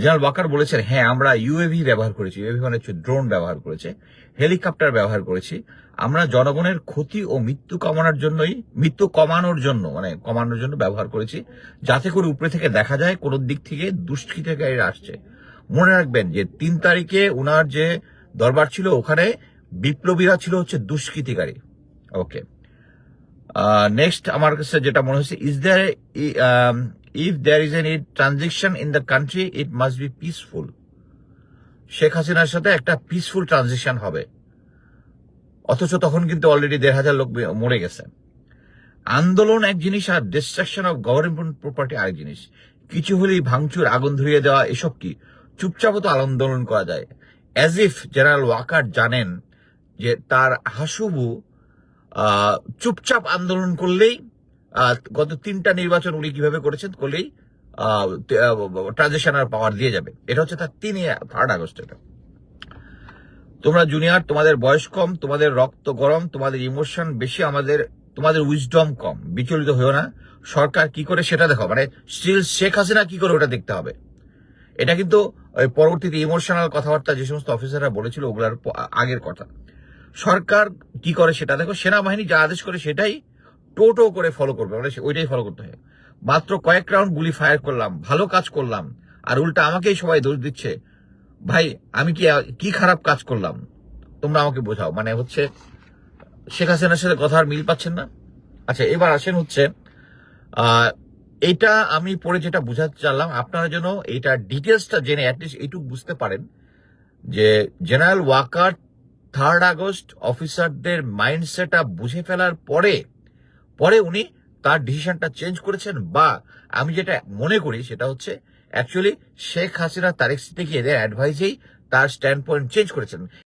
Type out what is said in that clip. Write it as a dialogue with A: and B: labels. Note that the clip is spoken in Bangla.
A: জেনারেল ওয়াকার বলেছেন হ্যাঁ আমরা ইউএভি ব্যবহার করেছি। ইউএভি মানে হচ্ছে ড্রোন ব্যবহার করেছে। হেলিকপ্টার ব্যবহার করেছি। আমরা জনগণের ক্ষতি ও মৃত্যু কমানোর জন্যই, মৃত্যু কমানোর জন্য মানে কমানোর জন্য ব্যবহার করেছি। যাতে করে উপরে থেকে দেখা যায় কোন দিক থেকে দুষ্কৃতকারীরা আসছে। মনে রাখবেন যে তিন তারিখে উনার যে দরবার ছিল, ওখানে বিপ্লবীরা ছিল হচ্ছে দুষ্কৃতিকারী। ওকে। নেক্সট আমার কাছে যেটা মনে হচ্ছে is there if there is any transaction in the country it must be peaceful Sheikh হাসিনার সাথে একটা পিসফুল ট্রানজিশন হবে। অথচ তখন কিন্তু অলরেডি দেড় হাজার লোক মরে গেছে। আন্দোলন এক জিনিস আর ডিস্ট্রাকশন অফ গভর্নমেন্ট প্রপার্টি আরেক জিনিস। কিছু হলেই ভাঙচুর, আগুন ধরিয়ে দেওয়া, এসব কি? চুপচাপও তো আন্দোলন করা যায়। অ্যাজ ইফ জেনারেল ওয়াকার জানেন যে তার হাসুবু চুপচাপ আন্দোলন করলেই গত তিনটা নির্বাচন উনি কীভাবে করেছেন করলেই ট্রানজেকশনাল পাওয়ার দিয়ে যাবে। এটা হচ্ছে তার তিন থার্ড আগস্ট এটা। তোমরা জুনিয়র তোমাদের বয়স কম, তোমাদের রক্ত গরম, তোমাদের ইমোশন বেশি, আমাদের, তোমাদের উইজডম কম। বিচলিত হয়েও না। সরকার কি করে সেটা দেখো মানে স্টিল শেখ হাসিনা কি করে ওটা দেখতে হবে? এটা কিন্তু পরবর্তীতে ইমোশনাল কথাবার্তা যে সমস্ত অফিসাররা বলেছিল, ওগুলার আগের কথা। সরকার কি করে সেটা দেখো, সেনাবাহিনী যা আদেশ করে সেটাই টোটো করে ফলো করবে মানে ওইটাই ফলো করতে হয়। মাত্র কয়েক রাউন্ড গুলি ফায়ার করলাম, ভালো কাজ করলাম, আর উল্টা আমাকেই সবাই দোষ দিচ্ছে। ভাই, আমি কি কি খারাপ কাজ করলাম? তোমরা আমাকে বোঝাও। মানে হচ্ছে, শেখ হাসিনার সাথে কথা আর মিল পাচ্ছেন না। আচ্ছা এবার আসেন হচ্ছে এইটা আমি পরে যেটা বোঝাতে চাইলাম, আপনারা যেন এইটা ডিটেলসটা জেনে অ্যাটলিস্ট এইটুকু বুঝতে পারেন যে জেনারেল ওয়াকার থার্ড আগস্ট অফিসারদের মাইন্ডসেটটা বুঝে ফেলার পরে পরে উনি তার ডিসিশনটা চেঞ্জ করেছেন বা আমি যেটা মনে করি সেটা হচ্ছে অ্যাকচুয়ালি শেখ হাসিনা তারেক সিদ্দিকি এদের অ্যাডভাইসেই তার স্ট্যান্ড পয়েন্ট চেঞ্জ করেছেন।